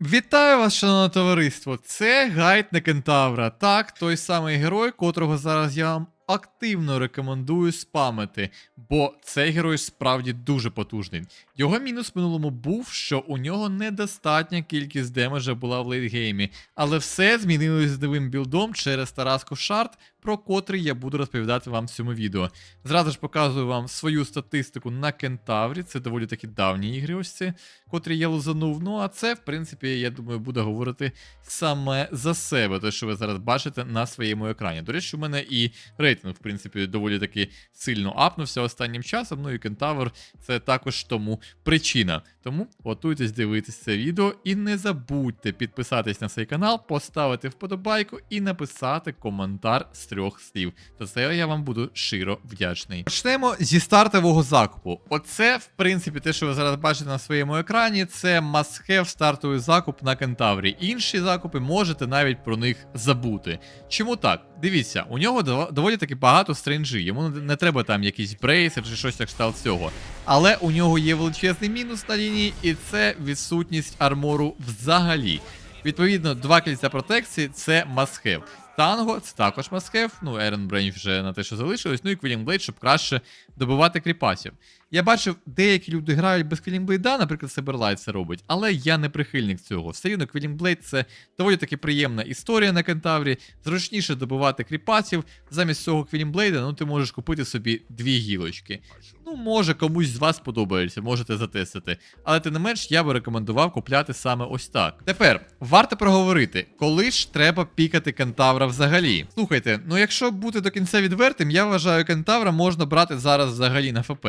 Вітаю вас, шановне товариство! Це гайд на кентавра. Так, той самий герой, котрого зараз я вам активно рекомендую спамити, бо цей герой справді дуже потужний. Його мінус в минулому був, що у нього недостатня кількість демеджа була в лейтгеймі, але все змінилось з новим білдом через Тараску Шарт, про котрий я буду розповідати вам в цьому відео. Зразу ж показую вам свою статистику на кентаврі. Це доволі таки давні ігри, ось ці, котрі я лузанув. Ну а це, в принципі, я думаю, буде говорити саме за себе, те, що ви зараз бачите на своєму екрані. До речі, у мене і рейтинг, в принципі, доволі таки сильно апнувся останнім часом. Ну і кентавр це також тому причина. Тому готуйтесь дивитись це відео і не забудьте підписатись на цей канал, поставити вподобайку і написати коментар з трьох слів. За це я вам буду щиро вдячний. Почнемо зі стартового закупу. Оце, в принципі, те, що ви зараз бачите на своєму екрані, це must-have стартовий закуп на кентаврі. Інші закупи можете навіть про них забути. Чому так? Дивіться, у нього доволі таки багато стренджі. Йому не- треба там якийсь брейсер чи щось так кшталт цього. Але у нього є величезний мінус на лінії, і це відсутність армору взагалі. Відповідно, два кільця протекції це must-have. Танго це також must-have, ну Ерен Брейн вже на те, що залишилось, ну і Квілінблейд, щоб краще добивати кріпасів. Я бачив, деякі люди грають без Квілінблейда, наприклад, Сиберлайт це робить, але я не прихильник цього. Все рівно Квілінблейд це доволі таки приємна історія на кентаврі, зручніше добивати кріпасів. Замість цього Квілінблейда, ну ти можеш купити собі дві гілочки. Ну, може, комусь з вас подобається, можете затестити. Але тим не менш, я би рекомендував купляти саме ось так. Тепер варто проговорити, коли ж треба пікати кентавра взагалі. Слухайте, ну якщо бути до кінця відвертим, я вважаю, кентавра можна брати зараз взагалі на ФП.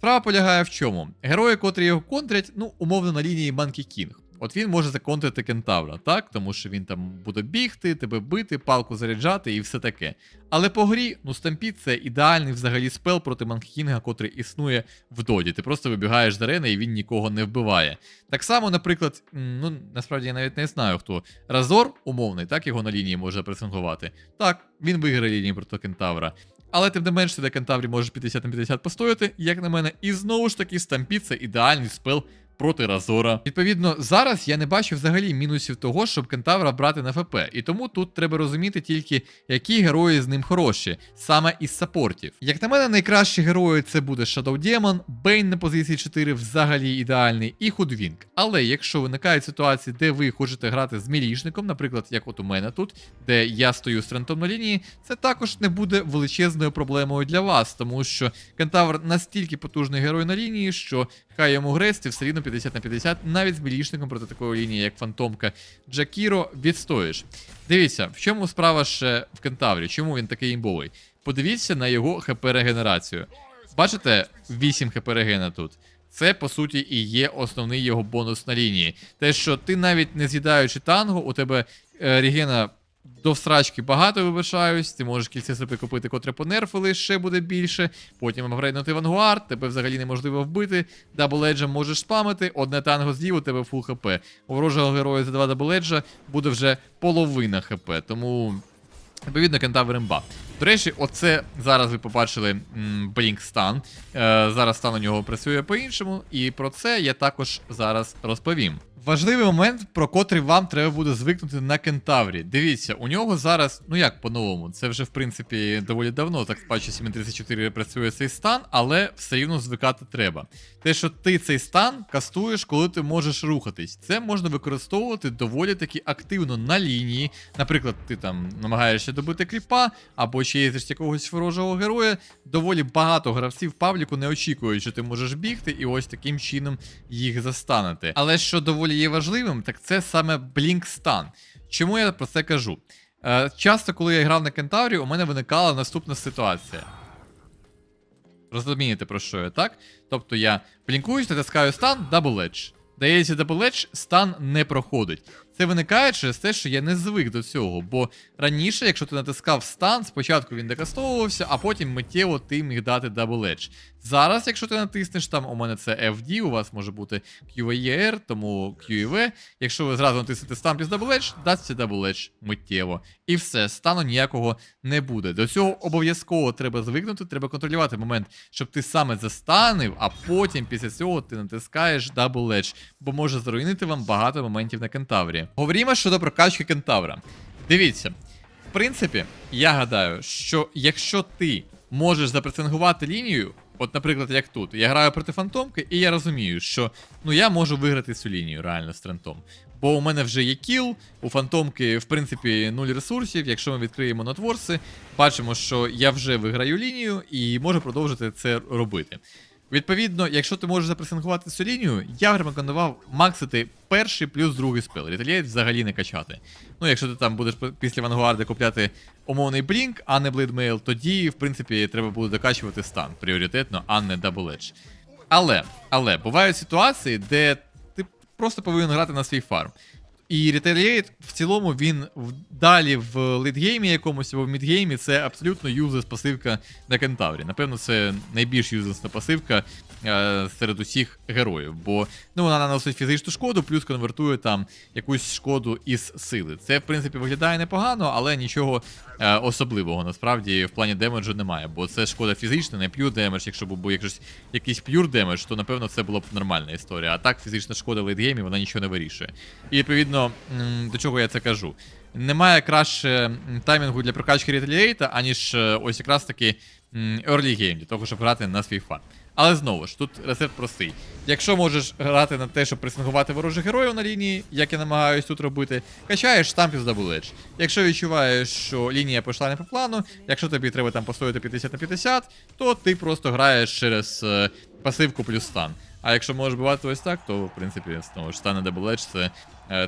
Справа полягає в чому? Герої, котрі його контрять, ну, умовно на лінії Манкі Кінг. От він може законтрити кентавра, так? Тому що він там буде бігти, тебе бити, палку заряджати і все таке. Але по грі, ну Стампід це ідеальний взагалі спел проти Манкінга, котрий існує в доді. Ти просто вибігаєш з арени і він нікого не вбиває. Так само, наприклад, ну насправді я навіть не знаю хто. Разор, умовний, так його на лінії може пресингувати. Так, він виграє лінії проти кентавра. Але тим не менш, ти на кентаврі можеш 50 на 50 постояти, як на мене, і знову ж таки стампі це ідеальний спел проти Разора. Відповідно, зараз я не бачу взагалі мінусів того, щоб кентавра брати на ФП. І тому тут треба розуміти тільки, які герої з ним хороші, саме із саппортів. Як на мене, найкращі герої це буде Shadow Demon, Бейн на позиції 4 взагалі ідеальний, і Худвінг. Але якщо виникають ситуації, де ви хочете грати з мілішником, наприклад, як от у мене тут, де я стою з трентом на лінії, це також не буде величезною проблемою для вас, тому що кентавр настільки потужний герой на лінії, що хай йому грести все рівно 50 на 50, навіть з мілішником проти такої лінії, як Фантомка Джакіро, відстоїш. Дивіться, в чому справа ще в кентаврі, чому він такий імбовий? Подивіться на його хп регенерацію. Бачите, 8 хп регена тут. Це, по суті, і є основний його бонус на лінії. Те, що ти навіть не з'їдаючи танго, у тебе е, регена до всрачки багато вибачаюсь, ти можеш кільце сліпи купити, котре понерфили, ще буде більше. Потім апгрейднути вангуард, тебе взагалі неможливо вбити. Дабледжем можеш спамити, одне танго з'їв, у тебе фул хп. У ворожого героя за два дабледжа буде вже половина хп. Тому, відповідно, кентавр імба. До речі, оце зараз ви побачили Блінк стан. Е, зараз стан у нього працює по-іншому, і про це я також зараз розповім. Важливий момент, про котрий вам треба буде звикнути на кентаврі. Дивіться, у нього зараз, ну як по-новому, це вже в принципі доволі давно, так патчі 734 працює цей стан, але все рівно звикати треба. Те, що ти цей стан кастуєш, коли ти можеш рухатись, це можна використовувати доволі таки активно на лінії. Наприклад, ти там намагаєшся добити кріпа, або чеїзиш якогось ворожого героя. Доволі багато гравців пабліку не очікують, що ти можеш бігти, і ось таким чином їх застанете. Але що доволі є важливим, так це саме Blink стан. Чому я про це кажу? Е, часто, коли я грав на кентаврі, у мене виникала наступна ситуація. Розумієте, про що я, так? Тобто я блінкуюсь, натискаю стан, Double Edge. Дається Double Edge, стан не проходить. Це виникає через те, що я не звик до цього, бо раніше, якщо ти натискав стан, спочатку він декастовувався, а потім миттєво ти міг дати Edge. Зараз, якщо ти натиснеш там, у мене це FD, у вас може бути QAER, тому QEV. Якщо ви зразу натиснете стан плюс Edge, дасться Edge миттєво. І все, стану ніякого не буде. До цього обов'язково треба звикнути, треба контролювати момент, щоб ти саме застанив, а потім після цього ти натискаєш Edge, бо може заруїнити вам багато моментів на кентаврі. Говоримо щодо прокачки кентавра. Дивіться, в принципі, я гадаю, що якщо ти можеш запресингувати лінію, от, наприклад, як тут, я граю проти фантомки, і я розумію, що ну я можу виграти цю лінію реально з трентом. Бо у мене вже є кіл, у фантомки, в принципі, нуль ресурсів. Якщо ми відкриємо нотворси, бачимо, що я вже виграю лінію і можу продовжити це робити. Відповідно, якщо ти можеш запресингувати цю лінію, я б рекомендував максити перший плюс другий спел. Retaliate взагалі не качати. Ну, якщо ти там будеш після Вангуарди купляти умовний блінк, а не блейдмейл, тоді, в принципі, треба буде докачувати стан пріоритетно, а не дабл Edge. Але, але бувають ситуації, де ти просто повинен грати на свій фарм. І Retaliate в цілому він далі в лейтгеймі якомусь або в мідгеймі це абсолютно юзлес пасивка на кентаврі. Напевно, це найбільш юзлесна пасивка е, серед усіх героїв, бо ну, вона наносить фізичну шкоду, плюс конвертує там якусь шкоду із сили. Це, в принципі, виглядає непогано, але нічого е, особливого насправді в плані демеджу немає, бо це шкода фізична, не п'юр демедж. Якщо б був якийсь, якийсь п'юр демедж, то напевно це була б нормальна історія. А так фізична шкода в лейтгеймі вона нічого не вирішує. І відповідно, м, до чого я це кажу? Немає краще таймінгу для прокачки Retaliate, аніж е, ось якраз таки early game, для того, щоб грати на свій фан. Але знову ж, тут рецепт простий. Якщо можеш грати на те, щоб пресингувати ворожих героїв на лінії, як я намагаюсь тут робити, качаєш штампів з Double Якщо відчуваєш, що лінія пішла не по плану, якщо тобі треба там постояти 50 на 50, то ти просто граєш через е, пасивку плюс стан. А якщо можеш бувати ось так, то в принципі знову ж стан Double Edge це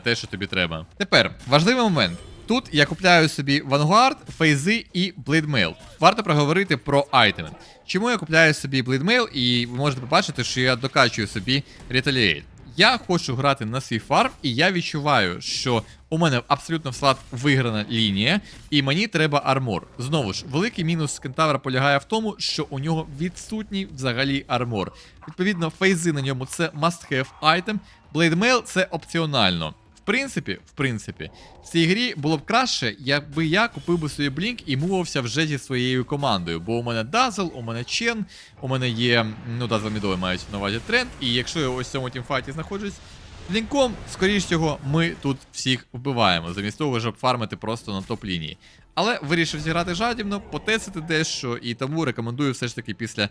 те, що тобі треба. Тепер важливий момент. Тут я купляю собі Vanguard, фейзи і Blade Варто проговорити про айтеми. Чому я купляю собі Blade і ви можете побачити, що я докачую собі Retaliate. Я хочу грати на свій фарм, і я відчуваю, що у мене абсолютно в слад виграна лінія, і мені треба армор. Знову ж, великий мінус кентавра полягає в тому, що у нього відсутній взагалі армор. Відповідно, фейзи на ньому це must-have item, Mail це опціонально. В принципі, в принципі, в цій грі було б краще, якби я купив би собі блінк і мувався вже зі своєю командою. Бо у мене Дазл, у мене Чен, у мене є, ну, Дазл Мідовий мають на увазі тренд. І якщо я ось в цьому тімфайті знаходжусь блінком, скоріш всього, ми тут всіх вбиваємо, замість того, щоб фармити просто на топ-лінії. Але вирішив зіграти жадібно, потесити дещо, і тому рекомендую все ж таки після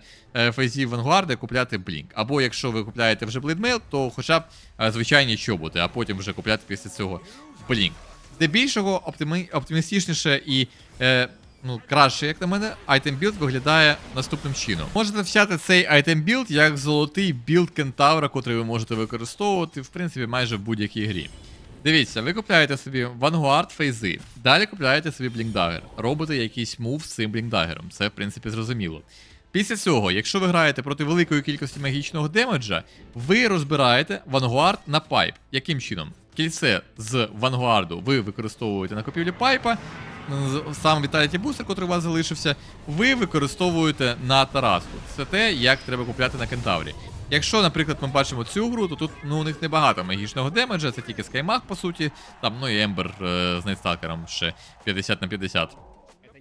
фейзів Вангуарди купляти Блінк. Або якщо ви купляєте вже Блейдмейл, то хоча б е, звичайні чоботи, а потім вже купляти після цього Блінк. Здебільшого оптими... оптимістичніше і е, ну, краще, як на мене, айтем білд виглядає наступним чином. Можете взяти цей айтем білд як золотий білд кентавра, котрий ви можете використовувати, в принципі, майже в будь-якій грі. Дивіться, ви купляєте собі Vanguard фейзи, далі купляєте собі блінкдагер, робите якийсь мув з цим блінкдагером. Це, в принципі, зрозуміло. Після цього, якщо ви граєте проти великої кількості магічного демеджа, ви розбираєте Vanguard на пайп. Яким чином? Кільце з Вангуарду ви використовуєте на купівлю пайпа. Сам Vitality Booster, який у вас залишився, ви використовуєте на Тараску. Це те, як треба купляти на кентаврі. Якщо, наприклад, ми бачимо цю гру, то тут ну, у них небагато магічного демеджа, це тільки Скаймаг, по суті, там, ну і Ембер е, з Найтсталкером ще 50 на 50.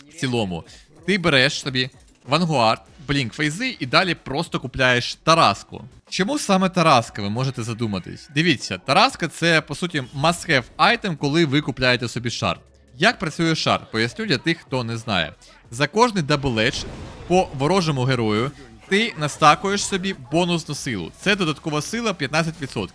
В цілому, ти береш собі Вангуард, Блінк фейзи і далі просто купляєш Тараску. Чому саме Тараска, ви можете задуматись? Дивіться, Тараска це по суті must-have item, коли ви купляєте собі шар. Як працює шар? Поясню для тих, хто не знає. За кожний Edge по ворожому герою ти настакуєш собі бонусну силу. Це додаткова сила 15%.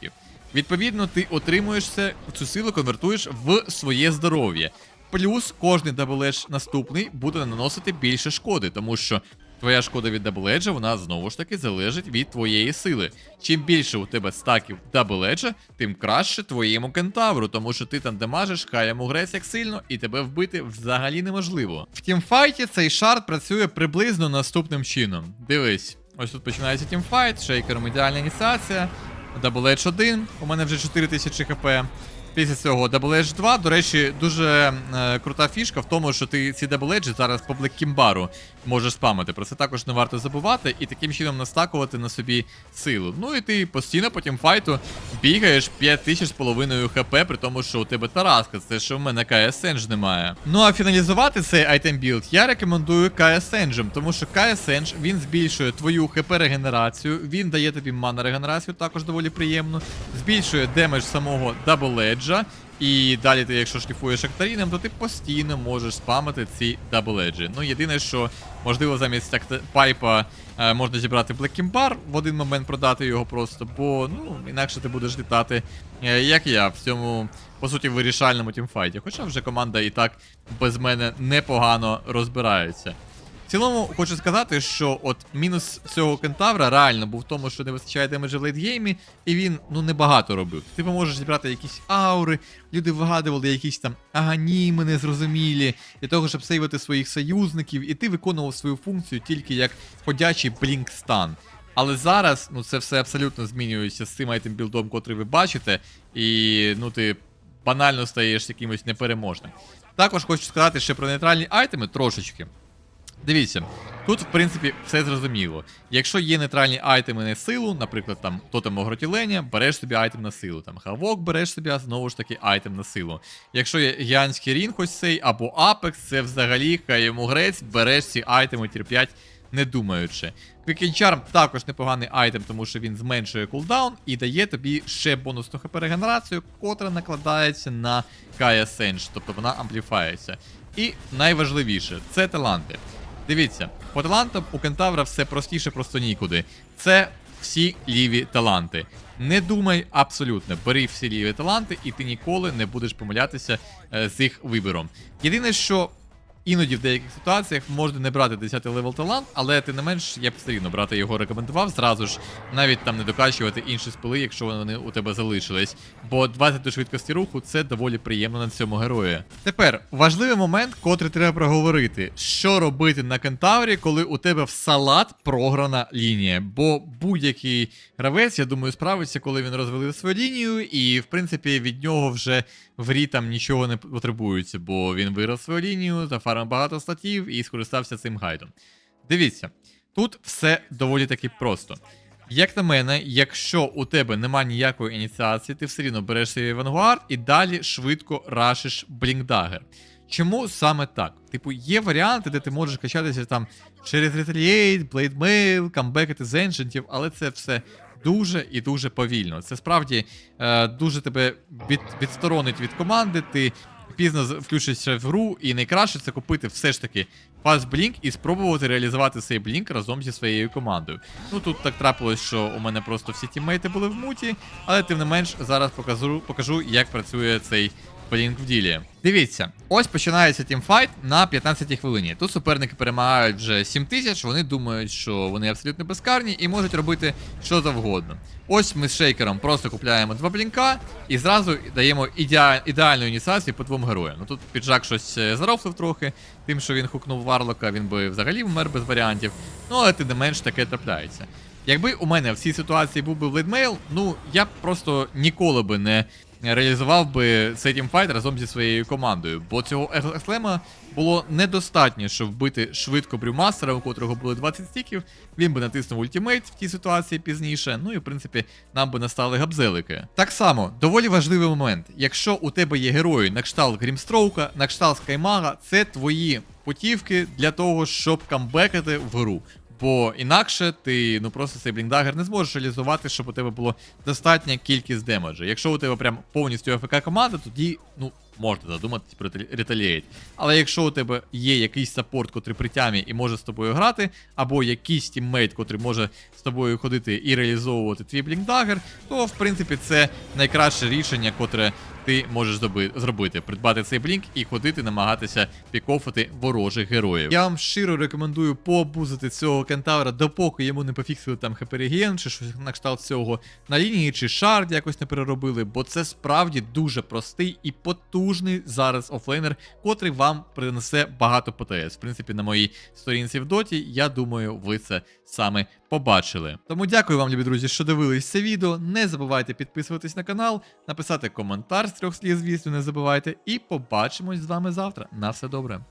Відповідно, ти отримуєш це, цю силу конвертуєш в своє здоров'я. Плюс кожний даблеш наступний буде наносити більше шкоди, тому що твоя шкода від Edge, вона знову ж таки залежить від твоєї сили. Чим більше у тебе стаків Edge, тим краще твоєму кентавру, тому що ти там демажиш, хай йому грець як сильно, і тебе вбити взагалі неможливо. В тімфайті цей шарт працює приблизно наступним чином. Дивись, ось тут починається тімфайт, шейкером ідеальна ініціація. Edge 1, у мене вже 4000 хп. Після цього Edge 2, до речі, дуже е, крута фішка в тому, що ти ці Edge зараз по Блеккімбару можеш спамити. Про це також не варто забувати і таким чином настакувати на собі силу. Ну і ти постійно потім файту бігаєш 5000 з половиною хп, при тому, що у тебе тараска, це що в мене KS ж немає. Ну а фіналізувати цей айтем білд я рекомендую Engine, тому що Engine, він збільшує твою хп регенерацію, він дає тобі мана регенерацію, також доволі приємно, збільшує демедж самого Double Edge, і далі ти, якщо шліфуєш актаріном, то ти постійно можеш спамити ці дабледжі. Ну, єдине, що можливо замість пайпа е, можна зібрати Блеккімбар, в один момент продати його просто, бо ну, інакше ти будеш літати, е, як я, в цьому, по суті, вирішальному тімфайті. Хоча вже команда і так без мене непогано розбирається. Цілому хочу сказати, що от мінус цього кентавра реально був в тому, що не вистачає демеджа в лейтгеймі, і він ну небагато робив. Ти можеш зібрати якісь аури, люди вигадували якісь там аганіми незрозумілі, для того, щоб сейвити своїх союзників, і ти виконував свою функцію тільки як ходячий блінк-стан. Але зараз ну це все абсолютно змінюється з цим айтем білдом, котрий ви бачите, і ну ти банально стаєш якимось непереможним. Також хочу сказати ще про нейтральні айтеми трошечки. Дивіться, тут, в принципі, все зрозуміло. Якщо є нейтральні айтеми на силу, наприклад, там тотем огротілення, береш собі айтем на силу. Там хавок береш собі, знову ж таки, айтем на силу. Якщо є гігантський рінг ось цей або Апекс, це взагалі хай йому грець, береш ці айтеми 5 не думаючи. Quick Charm також непоганий айтем, тому що він зменшує кулдаун і дає тобі ще бонусну хп регенерацію, котра накладається на Kaya Sense, тобто вона ампліфається. І найважливіше це таланти. Дивіться, по талантам у кентавра все простіше просто нікуди. Це всі ліві таланти. Не думай абсолютно, бери всі ліві таланти, і ти ніколи не будеш помилятися е, з їх вибором. Єдине, що іноді в деяких ситуаціях можна не брати 10 левел талант, але ти не менш, я б все рівно брати його рекомендував зразу ж, навіть там не докачувати інші спили, якщо вони у тебе залишились. Бо 20 до швидкості руху це доволі приємно на цьому герої. Тепер важливий момент, котрий треба проговорити: що робити на кентаврі, коли у тебе в салат програна лінія. Бо будь-який гравець, я думаю, справиться, коли він розвалив свою лінію, і в принципі від нього вже в рі там нічого не потребується, бо він вирос свою лінію, зафармив багато статів і скористався цим гайдом. Дивіться, тут все доволі таки просто. Як на мене, якщо у тебе нема ніякої ініціації, ти все рівно береш свій авангуард і далі швидко рашиш блінкдагер. Чому саме так? Типу, є варіанти, де ти можеш качатися там через Retaliate, Blade камбекати з еншентів, але це все дуже і дуже повільно. Це справді е, дуже тебе від, відсторонить від команди, ти пізно включишся в гру, і найкраще це купити все ж таки Blink і спробувати реалізувати цей блінк разом зі своєю командою. Ну тут так трапилось, що у мене просто всі тіммейти були в муті, але тим не менш зараз покажу, покажу як працює цей блінк в ділі. Дивіться, ось починається тімфайт на 15-й хвилині. Тут суперники перемагають вже 7 тисяч, вони думають, що вони абсолютно безкарні і можуть робити що завгодно. Ось ми з шейкером просто купляємо два блінка і зразу даємо ідеаль, ідеальну ініціацію по двом героям. Ну тут піджак щось е, зарофлив трохи, тим, що він хукнув Варлока, він би взагалі вмер без варіантів. Ну але тим не менш таке трапляється. Якби у мене в цій ситуації був би блейдмейл, ну я б просто ніколи би не реалізував би цей тімфайт разом зі своєю командою, бо цього еслема було недостатньо, щоб вбити швидко брюмастера, у котрого були 20 стіків. Він би натиснув ультимейт в тій ситуації пізніше. Ну і в принципі нам би настали габзелики. Так само, доволі важливий момент. Якщо у тебе є герої на кшталт Грімстроука, на кшталт Скаймага, це твої путівки для того, щоб камбекати в гру. Бо інакше ти ну просто цей бліндагер не зможеш реалізувати, щоб у тебе було достатня кількість демеджа. Якщо у тебе прям повністю АФК команда, тоді ну можна задуматись про реталієт. Але якщо у тебе є якийсь саппорт, котрий при тямі і може з тобою грати, або якийсь тіммейт, котрий може з тобою ходити і реалізовувати твій блінкдагер, то в принципі це найкраще рішення, котре ти можеш зробити. Придбати цей блінк і ходити, намагатися пікофати ворожих героїв. Я вам щиро рекомендую пообузити цього кентавра, допоки йому не пофіксили там хепереген, чи щось на кшталт цього на лінії, чи шард якось не переробили, бо це справді дуже простий і потужний потужний зараз офлейнер, котрий вам принесе багато ПТС. В принципі, на моїй сторінці в доті, я думаю, ви це саме побачили. Тому дякую вам, любі друзі, що дивились це відео. Не забувайте підписуватись на канал, написати коментар з трьох слів, звісно, не забувайте. І побачимось з вами завтра. На все добре.